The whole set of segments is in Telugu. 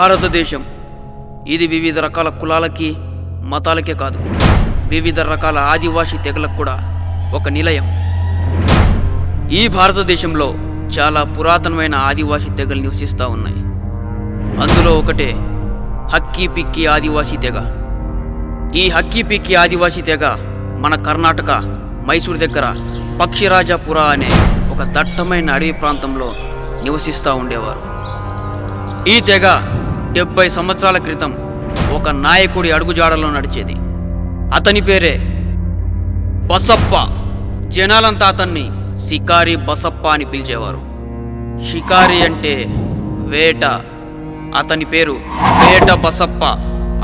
భారతదేశం. ఇది వివిధ రకాల కులాలకి మతాలకే కాదు. వివిధ రకాల ఆదివాసీ తెగలకు కూడా ఒక నిలయం. ఈ భారతదేశంలో చాలా పురాతనమైన ఆదివాసీ తెగలు నివసిస్తూ ఉన్నాయి. అందులో ఒకటే హక్కీ పిక్కి ఆదివాసీ తెగ. ఈ హక్కీ పిక్కి ఆదివాసీ తెగ మన కర్ణాటక మైసూర్ దగ్గర పక్షిరాజాపుర అనే ఒక దట్టమైన అడవి ప్రాంతంలో నివసిస్తూ ఉండేవారు. ఈ తెగ డెబ్బై సంవత్సరాల క్రితం ఒక నాయకుడి అడుగుజాడలో నడిచేది. అతని పేరే బసప్ప. జనాలంతా అతన్ని షికారి బసప్ప అని పిలిచేవారు. షికారి అంటే వేట. అతని పేరు వేట బసప్ప.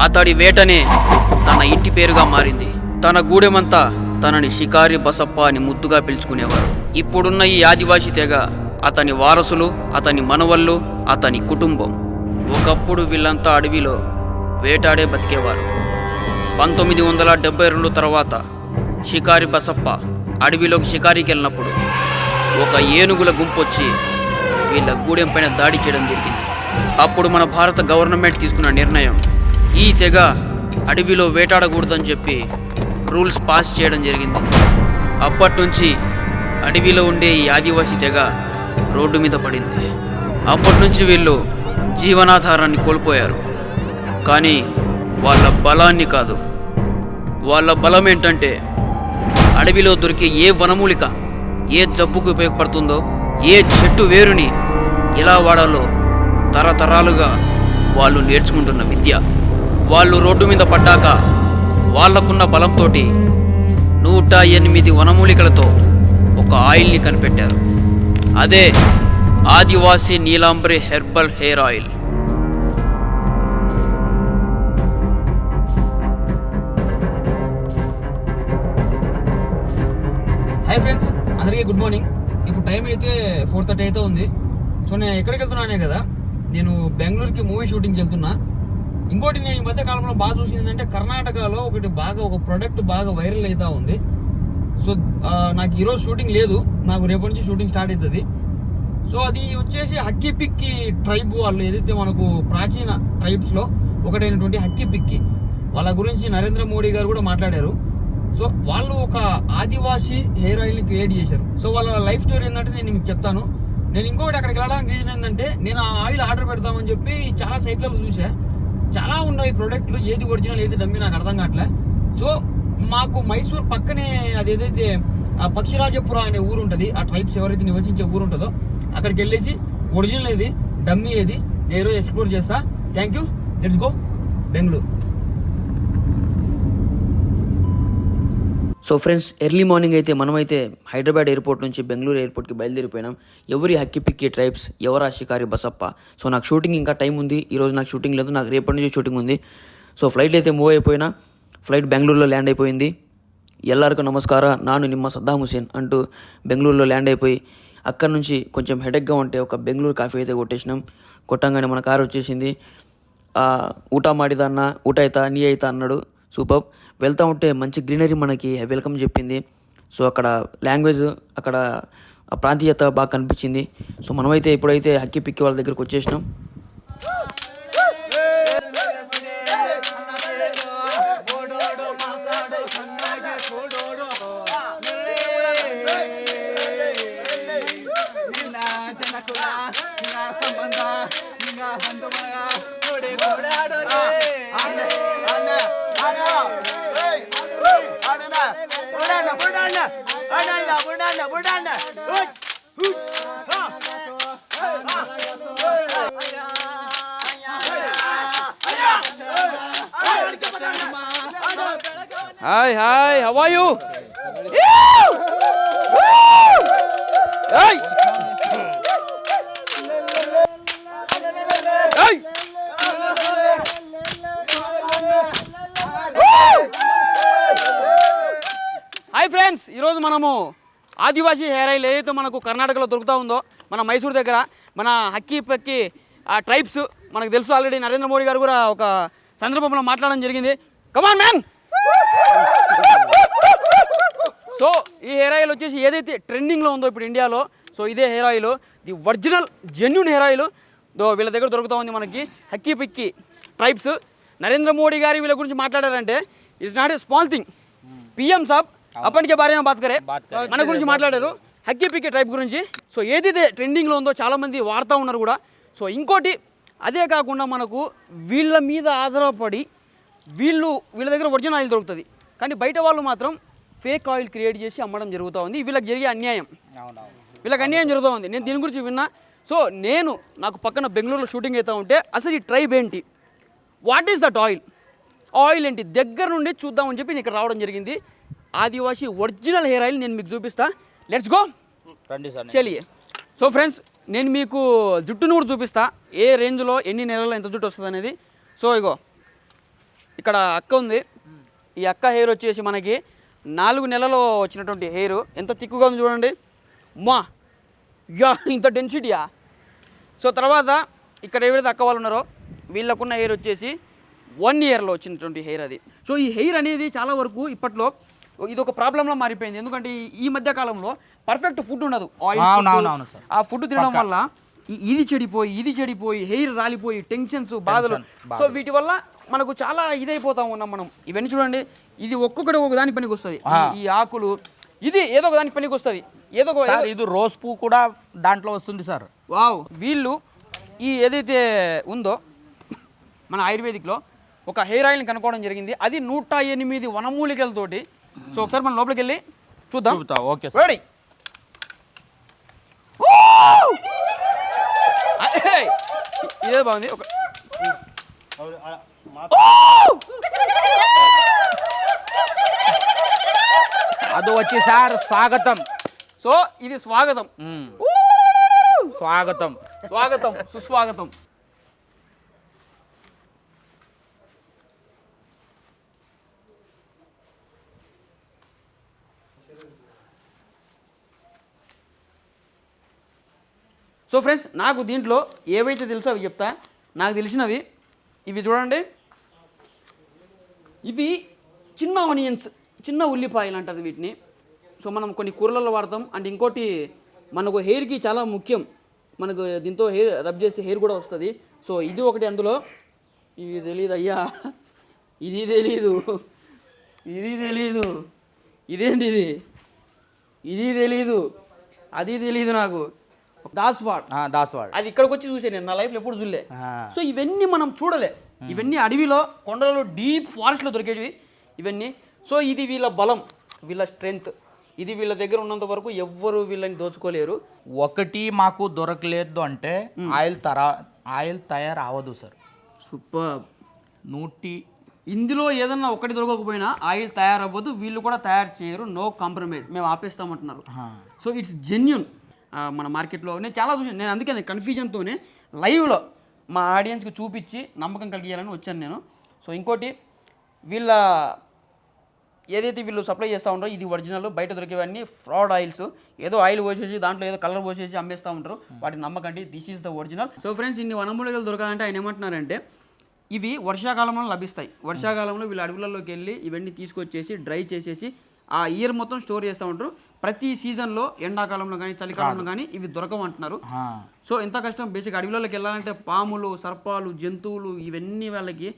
అతడి వేటనే తన ఇంటి పేరుగా మారింది. తన గూడెమంతా తనని షికారి బసప్ప అని ముద్దుగా పిలుచుకునేవారు. ఇప్పుడున్న ఈ ఆదివాసీ తెగ అతని వారసులు అతని మనవళ్ళు అతని కుటుంబం. ఒకప్పుడు వీళ్ళంతా అడవిలో వేటాడే బతికేవారు. పంతొమ్మిది వందల డెబ్బై రెండు తర్వాత షికారి బసప్ప అడవిలోకి షికారికి వెళ్ళినప్పుడు ఒక ఏనుగుల గుంపు వచ్చి వీళ్ళ గూడెం పైన దాడి చేయడం జరిగింది. అప్పుడు మన భారత గవర్నమెంట్ తీసుకున్న నిర్ణయం ఈ తెగ అడవిలో వేటాడకూడదని చెప్పి రూల్స్ పాస్ చేయడం జరిగింది. అప్పటి నుంచి అడవిలో ఉండే ఈ ఆదివాసీ తెగ రోడ్డు మీద పడింది. అప్పటి నుంచి వీళ్ళు జీవనాధారాన్ని కోల్పోయారు. కానీ వాళ్ళ బలాన్ని కాదు. వాళ్ళ బలం ఏంటంటే అడవిలో దొరికే ఏ వనమూలిక ఏ జబ్బుకు ఉపయోగపడుతుందో ఏ చెట్టు వేరుని ఎలా వాడాలో తరతరాలుగా వాళ్ళు నేర్చుకుంటున్న విద్య. వాళ్ళు రోడ్డు మీద పడ్డాక వాళ్ళకున్న బలంతో నూట ఎనిమిది వనమూలికలతో ఒక ఆయిల్ని కనిపెట్టారు. అదే Adivasi Neelambari herbal hair oil. Hi friends అందరికీ గుడ్ మార్నింగ్. ఇప్పుడు టైం అయితే ఫోర్ థర్టీ అయితే ఉంది. సో నేను ఎక్కడికి వెళ్తున్నానే కదా నేను బెంగళూరుకి మూవీ షూటింగ్కి వెళ్తున్నా. ఇంకోటి నేను ఈ మధ్య కాలంలో బాగా చూసింది ఏంటంటే కర్ణాటకలో ఒకటి బాగా ఒక ప్రొడక్ట్ బాగా వైరల్ అవుతా ఉంది. సో నాకు ఈరోజు షూటింగ్ లేదు. నాకు రేపటి నుంచి షూటింగ్ స్టార్ట్ అవుతుంది. సో అది వచ్చేసి హక్కీ పిక్కి ట్రైబ్ వాళ్ళు ఏదైతే మనకు ప్రాచీన ట్రైబ్స్లో ఒకటైనటువంటి హక్కీ పిక్కి వాళ్ళ గురించి నరేంద్ర మోడీ గారు కూడా మాట్లాడారు. సో వాళ్ళు ఒక ఆదివాసీ హెయిర్ ఆయిల్ని క్రియేట్ చేశారు. సో వాళ్ళ లైఫ్ స్టోరీ ఏంటంటే నేను మీకు చెప్తాను. నేను ఇంకొకటి అక్కడికి వెళ్ళడానికి రీజన్ ఏంటంటే నేను ఆ ఆయిల్ ఆర్డర్ పెడతామని చెప్పి చాలా సైట్లలో చూసా. చాలా ఉన్నాయి ప్రోడక్ట్లు ఏది ఒరిజినల్ ఏది డమ్మి నాకు అర్థం కావట్లే. సో మాకు మైసూర్ పక్కనే అది ఏదైతే పక్షిరాజపుర అనే ఊరు ఉంటుంది ఆ ట్రైబ్స్ ఎవరైతే నివసించే ఊరు ఉంటుందో అక్కడికి వెళ్ళేసి ఒరిజినల్ ఏది డమ్మీ ఏది నేను ఈరోజు ఎక్స్ప్లోర్ చేస్తా. Thank you let's go Bengaluru. So friends early morning అయితే మనమైతే హైదరాబాద్ ఎయిర్పోర్ట్ నుంచి బెంగళూరు ఎయిర్పోర్ట్కి బయలుదేరిపోయినాం. ఎవరి హక్కి పిక్కి ట్రైబ్స్ ఎవరా షికారి బసప్ప? సో నాకు షూటింగ్ ఇంకా టైం ఉంది. ఈరోజు నాకు షూటింగ్ లేదు. నాకు రేపటి నుంచి షూటింగ్ ఉంది. సో ఫ్లైట్ అయితే మూవ్ అయిపోయినా. ఫ్లైట్ బెంగళూరులో ల్యాండ్ అయిపోయింది. ఎల్లరికూ నమస్కార. నాను నిమ్మ సద్దాం హుసేన్ అంటూ బెంగళూరులో ల్యాండ్ అయిపోయి అక్కడ నుంచి కొంచెం హెడెక్గా ఉంటే ఒక బెంగళూరు కాఫీ అయితే కొట్టేసినాం. కొట్టంగానే మన కారు వచ్చేసింది. ఊట మాడిదన్న ఊట అవుతా నీ అవుతా అన్నాడు. సూపర్. వెళ్తా ఉంటే మంచి గ్రీనరీ మనకి వెల్కమ్ చెప్పింది. సో అక్కడ లాంగ్వేజ్ అక్కడ ఆ ప్రాంతీయత బాగా కనిపించింది. సో మనమైతే ఇప్పుడైతే హక్కి పిక్కి వాళ్ళ దగ్గరకు వచ్చేసినాం hi hi how are you hi friends ఈరోజు మనము ఆదివాసీ హెయిర్ ఆయిల్ ఏదైతే మనకు కర్ణాటకలో దొరుకుతూ ఉందో మన మైసూర్ దగ్గర మన హక్కీ పక్కి ఆ ట్రైబ్స్ మనకు తెలుసు ఆల్రెడీ నరేంద్ర మోడీ గారు కూడా ఒక సందర్భంలో మాట్లాడడం జరిగింది. కమాన్ మ్యాన్ సో ఈ హెయిర్ ఆయిల్ వచ్చేసి ఏదైతే ట్రెండింగ్లో ఉందో ఇప్పుడు ఇండియాలో సో ఇదే hair oil the original genuine hair oil వీళ్ళ దగ్గర దొరుకుతూ ఉంది మనకి హక్కీ పిక్కి ట్రైబ్స్. నరేంద్ర మోడీ గారి వీళ్ళ గురించి మాట్లాడారంటే it's not a small thing. PM సాబ్ అప్పటికే భార్య బాత్ కరే మన గురించి మాట్లాడారు. హక్కీ పిక్కి ట్రైబ్ గురించి. సో ఏదైతే ట్రెండింగ్లో ఉందో చాలామంది వాడుతూ ఉన్నారు కూడా. సో ఇంకోటి అదే కాకుండా మనకు వీళ్ళ మీద ఆధారపడి వీళ్ళు వీళ్ళ దగ్గర ఒరిజినల్ ఆయిల్ దొరుకుతుంది. కానీ బయట వాళ్ళు మాత్రం ఫేక్ ఆయిల్ క్రియేట్ చేసి అమ్మడం జరుగుతూ ఉంది. వీళ్ళకి జరిగే అన్యాయం. వీళ్ళకి అన్యాయం జరుగుతూ ఉంది. నేను దీని గురించి విన్నా. సో నేను నాకు పక్కన బెంగళూరులో షూటింగ్ అవుతూ ఉంటే అసలు ఈ ట్రైబ్ ఏంటి? What is that oil oil ఏంటి? దగ్గర నుండి చూద్దామని చెప్పి నేను ఇక్కడ రావడం జరిగింది. ఆదివాసి ఒరిజినల్ హెయిర్ ఆయిల్ నేను మీకు చూపిస్తా. లెట్స్ గో రండి సార్ చలియే సో ఫ్రెండ్స్ నేను మీకు జుట్టును కూడా చూపిస్తా. ఏ రేంజ్లో ఎన్ని నెలల్లో ఎంత జుట్టు వస్తుంది అనేది. సో ఇగో ఇక్కడ అక్క ఉంది. ఈ అక్క హెయిర్ వచ్చేసి మనకి నాలుగు నెలలో వచ్చినటువంటి హెయిర్. ఎంత తిక్కుగా ఉంది చూడండి. మా యా ఇంత డెన్సిటీయా సో తర్వాత ఇక్కడ ఎవరైతే అక్క వాళ్ళు ఉన్నారో వీళ్ళకున్న హెయిర్ వచ్చేసి వన్ ఇయర్లో వచ్చినటువంటి హెయిర్ అది. సో ఈ హెయిర్ అనేది చాలా వరకు ఇప్పట్లో ఇది ఒక ప్రాబ్లంలా మారిపోయింది. ఎందుకంటే ఈ- మధ్య కాలంలో పర్ఫెక్ట్ ఫుడ్ ఉండదు. ఆయిల్. ఆ ఫుడ్ తినడం వల్ల ఈ- ఇది చెడిపోయి ఇది చెడిపోయి హెయిర్ రాలిపోయి టెన్షన్స్ బాధలు. సో వీటి వల్ల మనకు చాలా ఇదైపోతా ఉన్నాం మనం. ఇవన్నీ చూడండి. ఇది ఒక్కొక్కటి ఒక దాని పనికి వస్తుంది ఈ ఆకులు ఇది ఏదో ఒక దానికి పనికి వస్తుంది ఏదో ఒక ఇది రోజ్ పువ్వు కూడా దాంట్లో వస్తుంది సార్. వావ్. వీళ్ళు ఈ ఏదైతే ఉందో మన ఆయుర్వేదిక్లో ఒక హెయిర్ ఆయిల్ని కనుక్కోవడం జరిగింది. అది నూట ఎనిమిది వనమూలికలతోటి సో ఒకసారి మనం లోపలికి వెళ్ళి చూద్దాం. చూపుతా. Okay sir. రెడీ ఇదే బాగుంది. ఒక అది వచ్చి సార్ స్వాగతం. సో ఇది స్వాగతం. స్వాగతం. స్వాగతం సుస్వాగతం. సో ఫ్రెండ్స్ నాకు దీంట్లో ఏవైతే తెలుసో అవి చెప్తా. నాకు తెలిసినవి ఇవి చూడండి. ఇవి చిన్న ఆనియన్స్ చిన్న ఉల్లిపాయలు అంటారు వీటిని. సో మనం కొన్ని కూరలలో వాడతాం. అండ్ ఇంకోటి మనకు హెయిర్కి చాలా ముఖ్యం. మనకు దీంతో హెయిర్ రబ్ చేస్తే హెయిర్ కూడా వస్తుంది. సో ఇది ఒకటి అందులో. ఇది తెలియదు అయ్యా. ఇది తెలీదు. ఇది తెలీదు. ఇదేంటి ఇది ఇది తెలీదు. అది తెలీదు నాకు. దాస్వాడ్. దాసవాడ్. అది ఇక్కడికి వచ్చి చూసే నేను నా లైఫ్లో ఎప్పుడు చూడలే. సో ఇవన్నీ మనం చూడలే. ఇవన్నీ అడవిలో కొండలలో డీప్ ఫారెస్ట్లో దొరికేవి ఇవన్నీ. సో ఇది వీళ్ళ బలం వీళ్ళ స్ట్రెంగ్త్. ఇది వీళ్ళ దగ్గర ఉన్నంత వరకు ఎవ్వరు వీళ్ళని దోచుకోలేరు. ఒకటి మాకు దొరకలేదు అంటే ఆయిల్ తరా ఆయిల్ తయారు అవ్వదు సార్. సూపర్. నూటి ఇందులో ఏదన్నా ఒకటి దొరకకపోయినా ఆయిల్ తయారవ్వదు వీళ్ళు కూడా తయారు చేయరు నో కాంప్రమైజ్. మేము ఆపేస్తామంటున్నారు. So it's genuine. మన మార్కెట్లో నేను చాలా చూసాను నేను అందుకే నేను కన్ఫ్యూజన్తోనే లైవ్లో మా ఆడియన్స్కి చూపించి నమ్మకం కలిగేయాలని వచ్చాను నేను. సో ఇంకోటి వీళ్ళ ఏదైతే వీళ్ళు సప్లై చేస్తూ ఉంటారో ఇది ఒరిజినల్ బయట దొరికేవన్నీ ఫ్రాడ్ ఆయిల్స్. ఏదో ఆయిల్ పోసేసి దాంట్లో ఏదో కలర్ పోసేసి అమ్మేస్తూ ఉంటారు. వాటిని నమ్మకండి this is the original so friends ఇన్ని వనమూలికలు దొరకాలంటే ఆయన ఏమంటున్నారంటే ఇవి వర్షాకాలంలో లభిస్తాయి. వర్షాకాలంలో వీళ్ళు అడవులలోకి వెళ్ళి ఇవన్నీ తీసుకొచ్చేసి డ్రై చేసేసి ఆ ఇయర్ మొత్తం స్టోర్ చేస్తూ ఉంటారు. ప్రతి సీజన్లో ఎండాకాలంలో కానీ చలికాలంలో కానీ ఇవి దొరకవు అంటున్నారు. సో ఎంత కష్టం? బేసిక్ అడవిలోకి వెళ్ళాలంటే పాములు సర్పాలు జంతువులు ఇవన్నీ వాళ్ళకి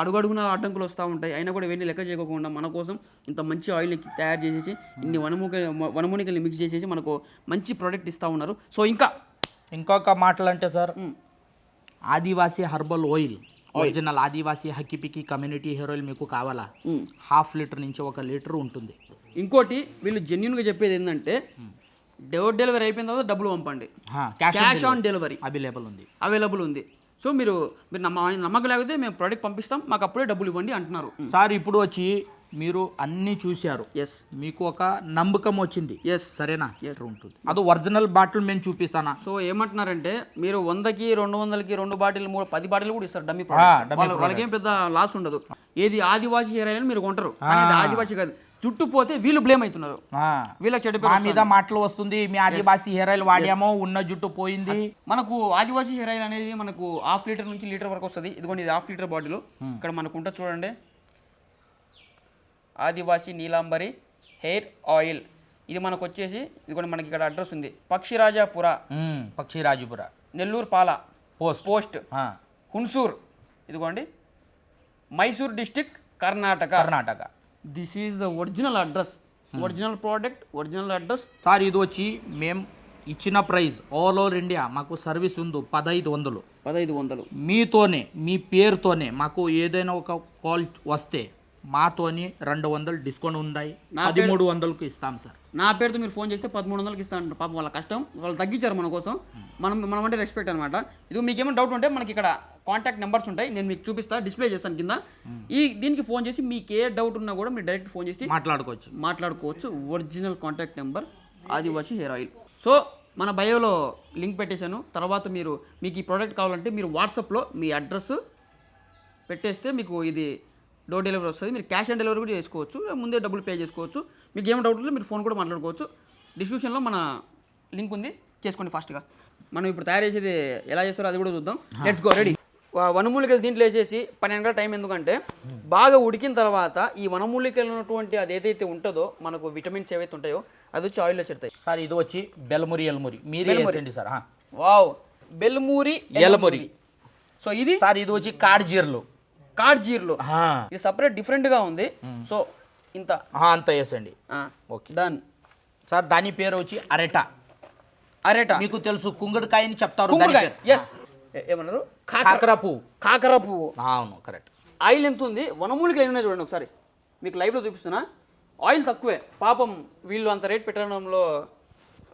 అడుగడుగున అడ్డంకులు వస్తూ ఉంటాయి. అయినా కూడా ఇవన్నీ లెక్క చేయకుండా మన కోసం ఇంత మంచి ఆయిల్ తయారు చేసేసి ఇన్ని వనమూక వనమూలికల్ని మిక్స్ చేసేసి మనకు మంచి ప్రోడక్ట్ ఇస్తూ ఉన్నారు. సో ఇంకా ఇంకొక మాటలు అంటే sir Adivasi herbal oil. Original Adivasi Hakki Pikki community hair oil మీకు కావాలా. హాఫ్ లీటర్ నుంచి ఒక లీటర్ ఉంటుంది. ఇంకోటి వీళ్ళు జెన్యున్గా చెప్పేది ఏంటంటే డోర్ డెలివరీ అయిపోయిన తర్వాత డబ్బులు పంపండి. క్యాష్ ఆన్ డెలివరీ అవైలబుల్ ఉంది. అవైలబుల్ ఉంది. సో మీరు మీరు నమ్మ నమ్మకం లేకపోతే మేము ప్రోడక్ట్ పంపిస్తాం మాకు అప్పుడే డబ్బులు ఇవ్వండి అంటున్నారు. సార్ ఇప్పుడు వచ్చి మీరు అన్ని చూశారు. ఎస్ మీకు ఒక నమ్మకం వచ్చింది. ఎస్ సరేనా? ఉంటుంది. అది ఒరిజినల్ బాటిల్ మేము చూపిస్తానా? సో ఏమంటున్నారంటే మీరు వందకి రెండు వందలకి రెండు బాటిల్ మూడు పది బాటిల్ కూడా ఇస్తారు డమ్మీ వాళ్ళకేం పెద్ద లాస్ ఉండదు. ఏది ఆదివాసీ హెయిర్ ఆయిల్ మీరు కొంటారు. ఆదివాసీ కాదు. చుట్టూ పోతే వీళ్ళు బ్లేమ్ అవుతున్నారు. వీళ్ళకి చెడ్డ పేరు మీద మాటలు వస్తుంది. మీ ఆదివాసీ హెయిర్ ఆయిల్ వాడామో ఉన్న జుట్టు పోయింది. మనకు ఆదివాసీ హెయిర్ ఆయిల్ అనేది మనకు హాఫ్ లీటర్ నుంచి లీటర్ వరకు వస్తుంది. ఇదిగోండి ఇది హాఫ్ లీటర్ బాటిల్ ఇక్కడ మనకు ఉంటుంది చూడండి. Adivasi Neelambari hair oil. ఇది మనకు వచ్చేసి ఇదిగోండి మనకి ఇక్కడ అడ్రస్ ఉంది. పక్షిరాజాపుర. Pakshirajapura. Nellurpala. Post. Post. Hunsur. ఇదిగోండి. Mysore district Karnataka. Karnataka. This is the original address. Original product original address. Sir ఇది వచ్చి మేము ఇచ్చిన ప్రైస్ ఆల్ ఓవర్ ఇండియా. మాకు సర్వీస్ ఉంది పదహైదు వందలు. పదహైదు వందలు. మీతోనే మీ పేరుతోనే మాకు ఏదైనా ఒక కాల్ వస్తే మాతోని రెండు వందలు డిస్కౌంట్ ఉన్నాయి పదమూడు వందలకు ఇస్తాం సార్. నా పేరుతో మీరు ఫోన్ చేస్తే పదమూడు వందలకి ఇస్తాను పాపం వాళ్ళ కష్టం. వాళ్ళు తగ్గించారు మన కోసం. మనం మనం అంటే రెస్పెక్ట్ అనమాట ఇది మీకు ఏమైనా డౌట్ ఉంటే మనకి ఇక్కడ కాంటాక్ట్ నెంబర్స్ ఉంటాయి. నేను మీకు చూపిస్తా డిస్ప్లే చేస్తాను కింద. ఈ దీనికి ఫోన్ చేసి మీకు ఏ డౌట్ ఉన్నా కూడా మీరు డైరెక్ట్ ఫోన్ చేసి మాట్లాడుకోవచ్చు. మాట్లాడుకోవచ్చు. Original contact number Adivasi hair oil so మన బయోలో లింక్ పెట్టేశాను. తర్వాత మీరు మీకు ఈ ప్రోడక్ట్ కావాలంటే మీరు వాట్సాప్లో మీ అడ్రస్ పెట్టేస్తే మీకు ఇది డోర్ డెలివరీ వస్తుంది. మీరు క్యాష్ ఆన్ డెలివరీ కూడా చేసుకోవచ్చు. ముందే డబ్బులు పే చేసుకోవచ్చు. మీకు ఏమైనా డౌట్ ఉంటే మీరు ఫోన్ కూడా మాట్లాడుకోవచ్చు. డిస్క్రిప్షన్లో మన లింక్ ఉంది. చేసుకోండి ఫాస్ట్గా. మనం ఇప్పుడు తయారు చేసేది ఎలా చేస్తారో అది కూడా చూద్దాం. లెట్స్ గో రెడీ వనమూలికలు దీంట్లో వేసేసి పన్నెండు గంటల టైం ఎందుకంటే బాగా ఉడికిన తర్వాత ఈ వనమూలికలు ఉన్నటువంటి అది ఏదైతే ఉంటుందో మనకు విటమిన్స్ ఏవైతే ఉంటాయో అది వచ్చి ఆయిల్లో చెడతాయి సార్ ఇది వచ్చి బెల్మురి ఎల్మురి. మీరే వేసండి సార్. వావ్. బెల్మూరి ఎలమురి. సో ఇది? సార్ ఇది వచ్చి కాడ్జీర్లు కార్జీర్లో ఆ, ఇది సపరేట్ డిఫరెంట్గా ఉంది. సో ఇంత. అంత వేసండి ఓకే. డన్ సార్ దాని పేరు వచ్చి అరెట. అరేట. మీకు తెలుసు కుంగుడుకాయని చెప్తారు. ఎస్ ఏమన్నారు? కాకర పువ్వు. కాకర పువ్వు. అవును కరెక్ట్ ఆయిల్ ఎంత ఉంది? వనమూలికలు ఎన్ని ఉన్నాయి చూడండి ఒకసారి. మీకు లైవ్లో చూపిస్తున్నా. ఆయిల్ తక్కువే. పాపం వీళ్ళు అంత రేట్ పెట్టడంలో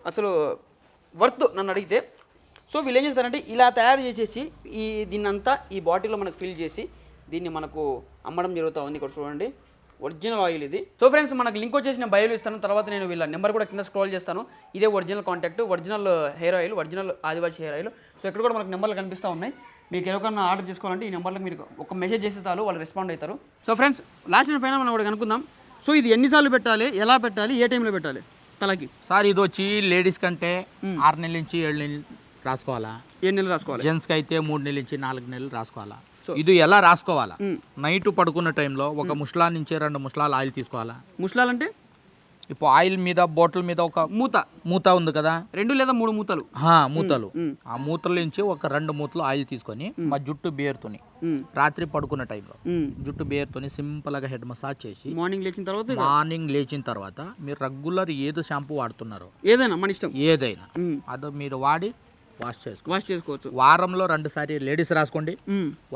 అసలు వర్త్ నన్ను అడిగితే. సో వీళ్ళు ఏం చేస్తారంటే ఇలా తయారు చేసేసి ఈ దీన్నంతా ఈ బాటిల్లో మనకు ఫిల్ చేసి దీన్ని మనకు అమ్మడం జరుగుతూ ఉంది ఇక్కడ చూడండి. ఒరిజినల్ ఆయిల్ ఇది. సో ఫ్రెండ్స్ మనకు లింక్ వచ్చేసి నేను బయోలో ఇస్తాను. తర్వాత నేను వీళ్ళ నెంబర్ కూడా కింద స్క్రోల్ చేస్తాను. ఇదే original contact original hair oil original Adivasi hair oil so ఇక్కడ కూడా మనకు నెంబర్లు కనిపిస్తూ ఉన్నాయి. మీకు ఎవరికైనా ఆర్డర్ చేసుకోవాలంటే ఈ నెంబర్లకు మీరు ఒక మెసేజ్ చేస్తే చాలు వాళ్ళు రెస్పాండ్ అవుతారు. So friends last and final మనం కూడా కనుక్కుందాం. సో ఇది ఎన్నిసార్లు పెట్టాలి? ఎలా పెట్టాలి? ఏ టైంలో పెట్టాలి? తలకి. సార్ ఇది వచ్చి లేడీస్ కంటే ఆరు నెలల నుంచి ఏడు నెలలు రాసుకోవాలా? ఏ నెలలు రాసుకోవాలి. జెంట్స్కి అయితే మూడు నెలల నుంచి నాలుగు నెలలు రాసుకోవాలా? ఇది ఎలా రాసుకోవాలా. నైట్ పడుకున్న టైంలో ఒక ముస్లా నుంచి రెండు ముస్లాలు ఆయిల్ తీసుకోవాలా? ముసలాలంటే ఇప్పుడు ఆయిల్ మీద బాటిల్ మీద ఒక మూత. మూత ఉంది కదా? రెండు లేదా మూడు మూతలు. ఆ, మూతలు. ఆ మూతల నుంచి ఒక రెండు మూతలు ఆయిల్ తీసుకొని మా. జుట్టు బేరుతోని. రాత్రి పడుకున్న టైంలో. జుట్టు బేరుతోని సింపుల్గా హెడ్ మసాజ్ చేసి మార్నింగ్ లేచిన తర్వాత మార్నింగ్ లేచిన తర్వాత మీరు రెగ్యులర్ ఏదో షాంపూ వాడుతున్నారో ఏదైనా మన ఇష్టం. ఏదైనా. అదో మీరు వాడి వాష్ చేసుకో. వాష్ చేసుకోవచ్చు. వారంలో రెండు సారి లేడీస్ రాసుకోండి.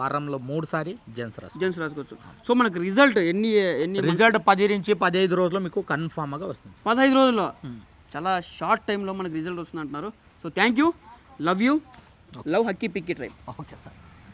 వారంలో మూడు సారి జెంట్స్ రాసుకోండి. జెంట్స్ రాసుకోవచ్చు. సో మనకు రిజల్ట్ ఎన్ని ఎన్ని రిజల్ట్ పది నుంచి పదిహేను రోజుల్లో మీకు కన్ఫామ్గా వస్తుంది. పదహైదు రోజుల్లో? చాలా షార్ట్ టైంలో మనకు రిజల్ట్ వస్తుంది అంటున్నారు so thank you. Love you. Love Hakki Pikki try okay sir.